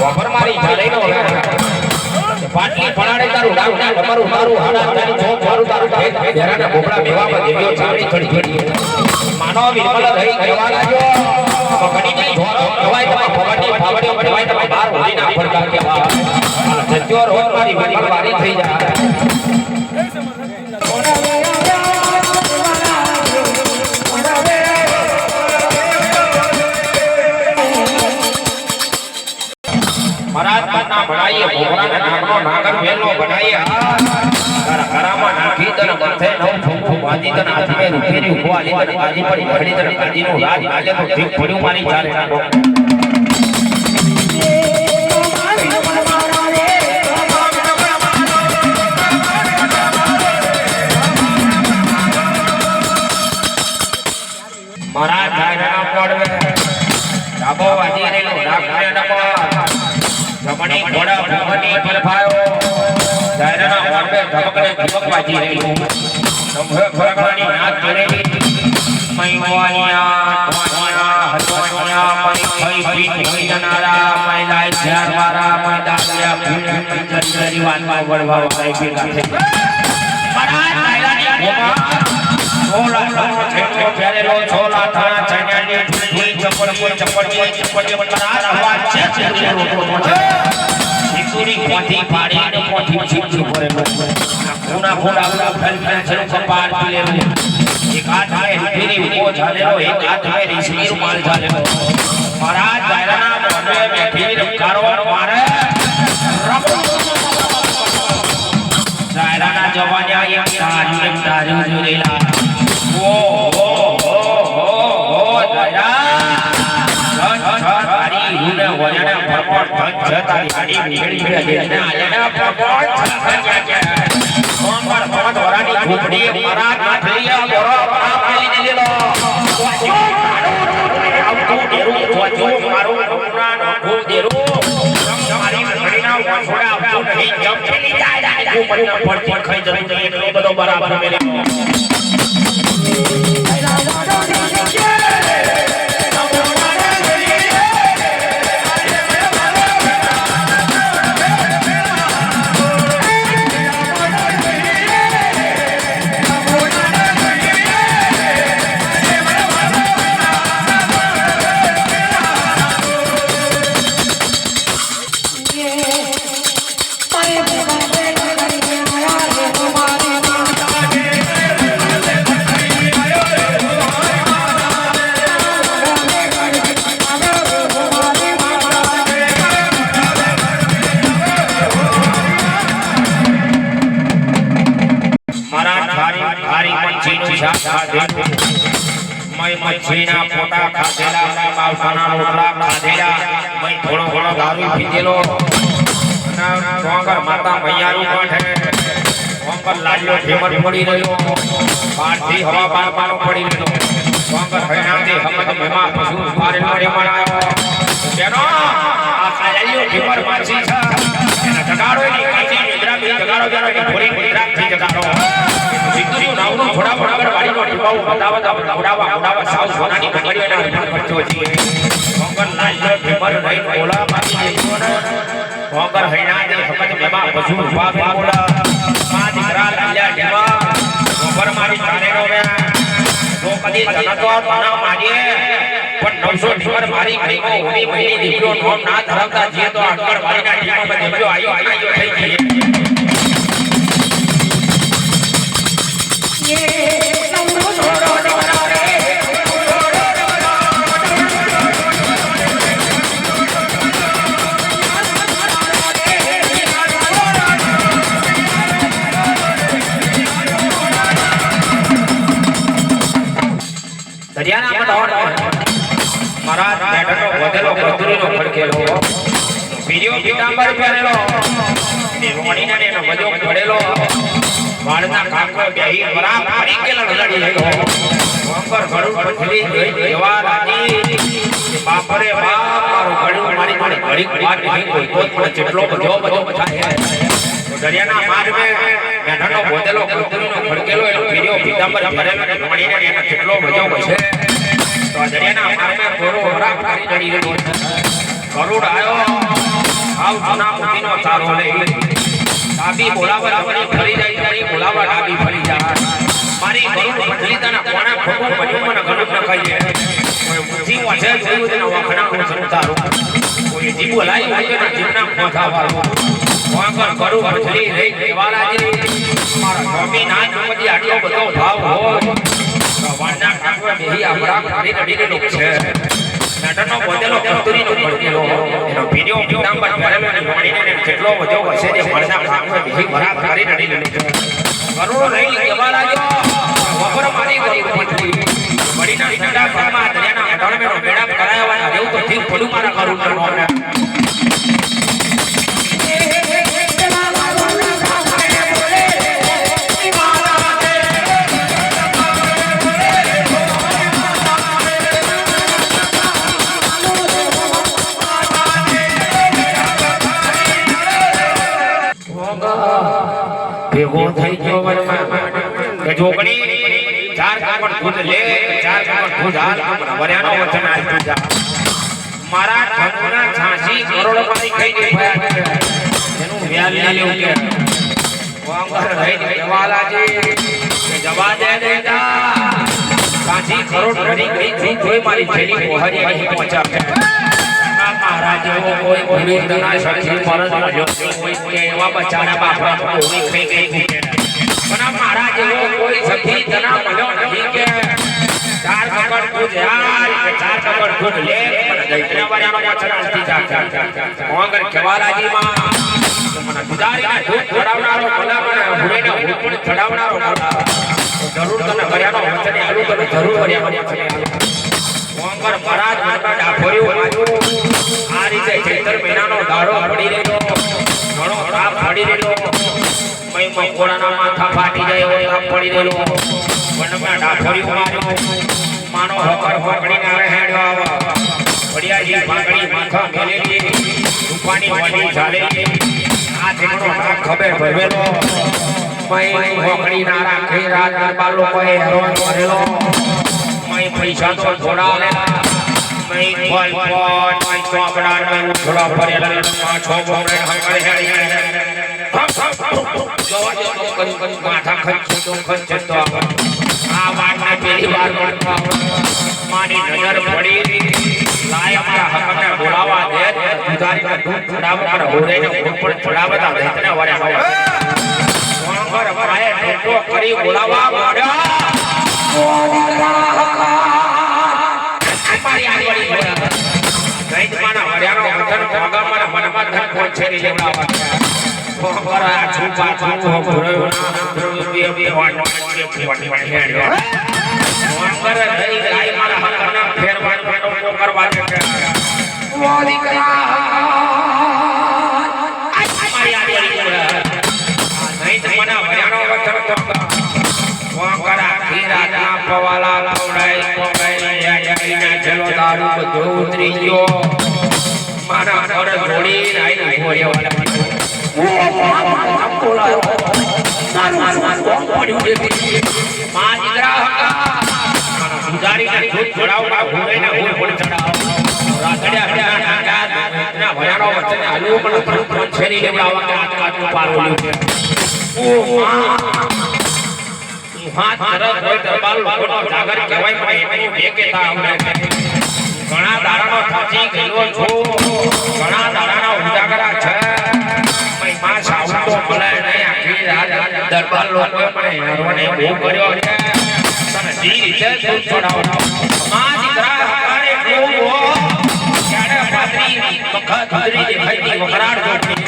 વફર મારી જાલેનો પાટલી પડાડે તારું ડાઉ ના તમારું મારું હાડા તારી જો મારું તારું ભેદ ઘેરાના બોકડા મેવામાં દેવ્યો ચાવી ચડી ચડી. માનો વિરમલ રહી કહેવા લાગ્યો? પકડીની ધોર કવાય તમે ફવાડી ફાવડીઓ કવાય તમે બાર હોડીના ફરકા કહેવા જત્યો રોજ મારી વિરમલ વારી થઈ જાય. બનાઈએ તારા કરામાં નાખી તને માથે નવ ફૂંફું બાજી તને હાથમે રૂપેરી ઊભો આલી તને બાજી પડી ઘડી તને બાજીનું રાજ આલે તો જીવ પડ્યું મારી ચારે નાનો મહારાજ જાયના પડવે. ડાબો વાજી રેલો નાગને નમો. જમણી ઘોડા ભવની પરફાયો જાયના પડવે ધમકને ધમક વાજી રેલો નમહે ફરકવાની નાક જરેલી મૈવાનિયા ટવાનિયા હતવાનિયા મૈ ખઈ પીટ ગઈનારા મૈ લાય ચાર મારા મૈ દાલિયા ભૂલ જરી વાનમાં વળવા કઈ ભેગા થઈ મહારાજ જાયરાની ગોમા છોલા છોલા છેડો ફેરેલો છોલા થાણા ચણ્યાની ઢૂંઢી ચપડી ચપડી ચપડી મરાર અવાજ છે છે રોટો છે સિકુરી કોઠી પાડીને કોઠી છીછી ભરે આ ખૂણા ખૂણા ફેલ ફેલ છે કપાટ પીલેલો એક હાથ મે હિરી ઊભો ઝાલેલો, એક હાથ મે રીસની રૂમાલ ઝાલેલો. મહારાજ દાયરાના મોઢે બેઠી કારવાર મારે. દાયરાના જવાન્યા એમ તારી એક તારી જોડેલા તારી રૂને વળ્યાને ભરપટ ધન છે. તારી આડી મેળી મેળી દેને આલેના ભરપટ ધન છે. સોમવાર ભગત વરાની ઝૂંપડી મારા નાથૈયા બોરો પરા પેલી દીધેલો. આવતું ડેરું જોજો મારું કરુણાનો ખૂબ ડેરું મારી ઘડીના વાંસોડા આવતું નહીં. જમકેલી જાય. તું મને પડતી ખાઈ જતું એટલો બધો બરાબર મય મચ્છીના પોટા ખાધેલા બાવસાના રોટલા ખાધેલા, મય થોડો ઘણો દારૂ પીધેલો. ડોંગર માતા મૈયારું કાંઠે ડોંગર લાડલો ઢેમર પડી રહ્યો. પાઠી હવા પાર પારો પડી રહ્યો. ડોંગર હૈનાથી હમદ મેમા પશુ પારેલો રેમણ આવ્યો. કેનો? આ લાલ્યો ઢેમર માછી છે. જગાડો ની કાચી નિદ્રાથી જગાડો કે ભોરી નિદ્રાથી જગાડો. સિદ્ધુનું નાવનો થોડા બરાબર વાડીનો ટીપાવું ઉડાવા ઉડાવા સાવ સોનાની બંગડીઓને અર્પણ કરતો છીએ ભોંગર લાલ્યો ઢેમર રહી બોલા મારી દેશોને ભોંગર હૈનાથી હમદ મેમા પશુ ઊભા બોલા મા દીકરા લાલ્યા ઢેમર ભોંગર મારી ચારેનો વ્યા તો કદી જનતો તના મારીએ પણ નવસો ઢીમર મારી ગરીબો ઉમી મહિની દીકરો નોમ ના ધરાવતા છીએ તો આગળ વાળીના ઢીમરમાં દીકરો આયો આયો થઈ જઈએ વધેલો કતુરીનો ખડકેલો પીર્યો પીતાંબર બાપરે બાપ, મારું ઘડું મારી મારી જેટલો બધો બધો તો દરિયાના મે બેઠનો બોધેલો કુતરીનો ખડકેલો એનો પીર્યો પીતાંબર પહેરેલો ને રોણીના ને એનો જેટલો વજો છે. તો દરિયાના મે ઘોડો વરાપ કરી ચડી ગયો કરોડ આયો. આવ જના મોતીનો તારો લે. ડાબી બોલાવા જમણી ફરી જાય, જમણી બોલાવા ડાબી ફરી જાય. મારી ગરુડ મંડળી કોણા ખોટું બન્યું, મને ગરુડ ન જીવ વાંચે જોયું તેના વખણાનું સંતારો કોઈ જીવ લાઈ હોય તેના જીવના મોથા વાળો. વાંકર કરું મંડળી રહી મારા સ્વામી ના જોમતી આટલો બધો ભાવ હોય તો વાણના ઠાકોર બેહી આપણા કરી નડીને લોક છે. નટનો બોલેલો કસ્તુરીનો પડકેલો એનો વિડિયો પિતાંબર કરેલો ને મોડીને કેટલો બધો હશે જે મળના ઠાકોર બેહી ભરા કરી નડીને લોક છે. કરોડો લઈ દેવાલાજો વપર મારી ગરી પથરી મડીના ઠંડા પામાં દરિયાના અઢળમેનો મેળાપ કરાવવાના જેવું તો ઠીક પડું મારા કરુણના નોમને ભેગો થઈ ગયો વનમાં કે જોગણી ચાર કાપડ દૂધ લે ચાર કાપડ દૂધ હાલ કમરા વર્યાનો વચન આપ્યું જા. મારા ઠાકોરના છાસી કરોડમાંથી કઈ ગઈ. ભયા છે એનું વ્યાલ ના લેવું કે? વાંગર રહી જવાલાજી કે જવા દે દેતા. છાસી કરોડ ભરી ગઈ થઈ જોઈ મારી છેલી મોહરી અહીં મારા જેવો કોઈ ગુરુ તના શક્તિ પરજ મળ્યો કોઈ કોઈ એવા બચારા બાપરા કોઈ કઈ કઈ કઈ પણ આ મારા જેવો કોઈ સખી તના મળ્યો નહીં કે ચાર કપડ તું યાર કે ચાર કપડ તું લે પણ દૈત્ય વાળાનો વચન આસ્તી જા મોંગર કેવાલાજી માં મને ગુજારીને દૂધ ચડાવનારો ભલા મને હુરેને હુકમ ચડાવનારો ભલા જરૂર તને વર્યાનો વચન આલું તને જરૂર વર્યાનો વચન મોંગર મહારાજ માતા વાંચ્યું આ રીતે ચૈતર મહિનાનો દાડો પડી રહ્યો. ઘણો તાપ પડી રહ્યો. મય કોરાના માથા ફાટી જાય એવો તાપ પડી રહ્યો. વનમાં ડાભોર્યું માર્યું માનો હકર પકડીને આવે હેડ્યો આવા. વડિયાજી પાકડી માથા મેલેલી. રૂપાની વડી ચાલેલી આ તેનો નાક ખબર ભરવેલો. મય હોકડી ના રાખી દરબાર લોકોએ હેરોન કરેલો મય પૈસા તો થોડા માથા ખંચે તો ખંચે તો આ વાતને વાર માની નજર પડી લાય અમારા હકને બોલાવા દે મનમાં ધન પહોંચેલી છુપા છુપો ભરવના દ્રવ્ય બે વાટ વાટ વાટ વાટ હેડ્યો વાંગર દઈ ગાય મારા હકના ફેરવાન પેટો કરવા છે મારી આગળી બોલા દૈતમાના વર્યાનો વચન તો વાંકરા ખીરાના પવાલા પવડાઈ પવડાઈ યાડીના ચલો દારૂ બધો ઉતરી ગયો. મારા પર જોડી આઈ ભોરે વાળા માં દીકરા હતા મારા સુધારીને દૂધ ચડાવવા ભોરેના ભોર ભોર ચડાવ રાતડિયા હડ્યા નાકા ના ભયાનો વચન આલુ પણ ત્રણ ત્રણ છેરી લેવડાવવા કે આટ કાટ પારોલ્યું છે ઓ માં હાથ તરત હોય દરબાર લોકોનો જાગર કહેવાય, પણ બે કેતા આવડે છે ઘણા દાડાનો થાચી ગયેલો છું. ઘણા દાડાના ઉજાગરા છે. મહિમા સાવતો ભલે નહીં, આખી રાત દરબાર લોકોએ મને હેરોને બહુ કર્યો છે. તને જી રીતે દૂધ છોડાવો માં દીકરા હકારે કેવું ક્યારે પાત્રી વખત દેખાઈતી વખરાડ જોડતી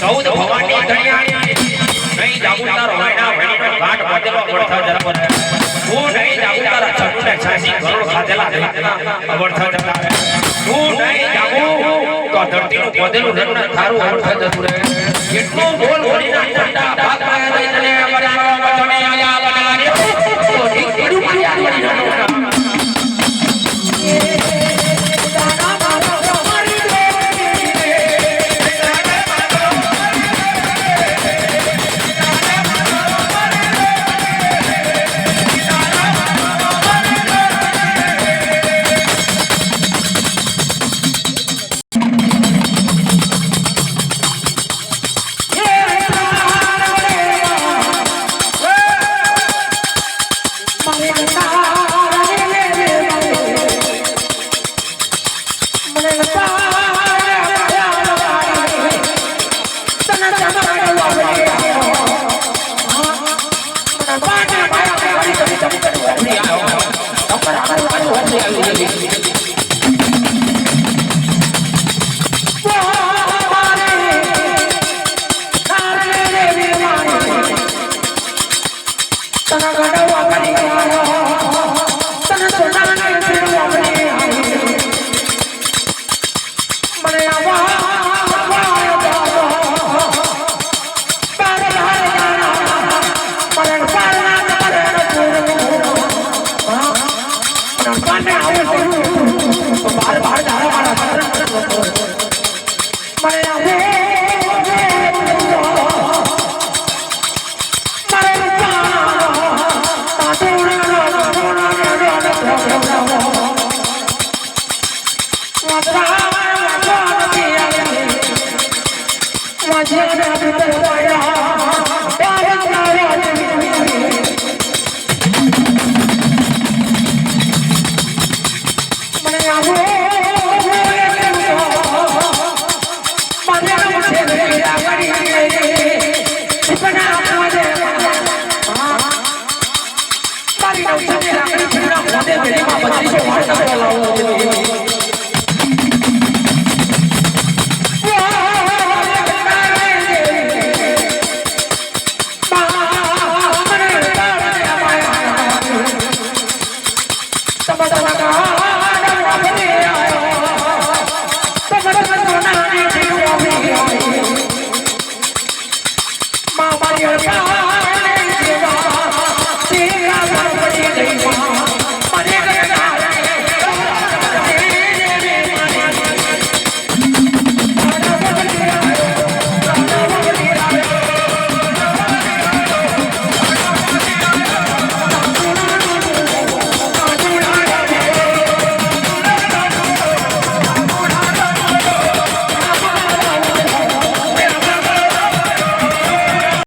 ચૌદ ભવાની ધણિયાણી નહીં જાગું તારો વૈના વૈણીનો ઘાટ બાંધેલો અવળથા જરા હું નહીં જાગું તારા છાસી કરોડ ખાધેલા દૈતના અવળથા જરા રહે. નહીં જાગું તો ધરતીનું પોધેલું રત્ન થારું અવળથા જતું રહે. બોલ બોલીના ટંડા ભાગ પાયા દૈતને અમારા વચને I'm gonna walk on the ground. Fire! 来了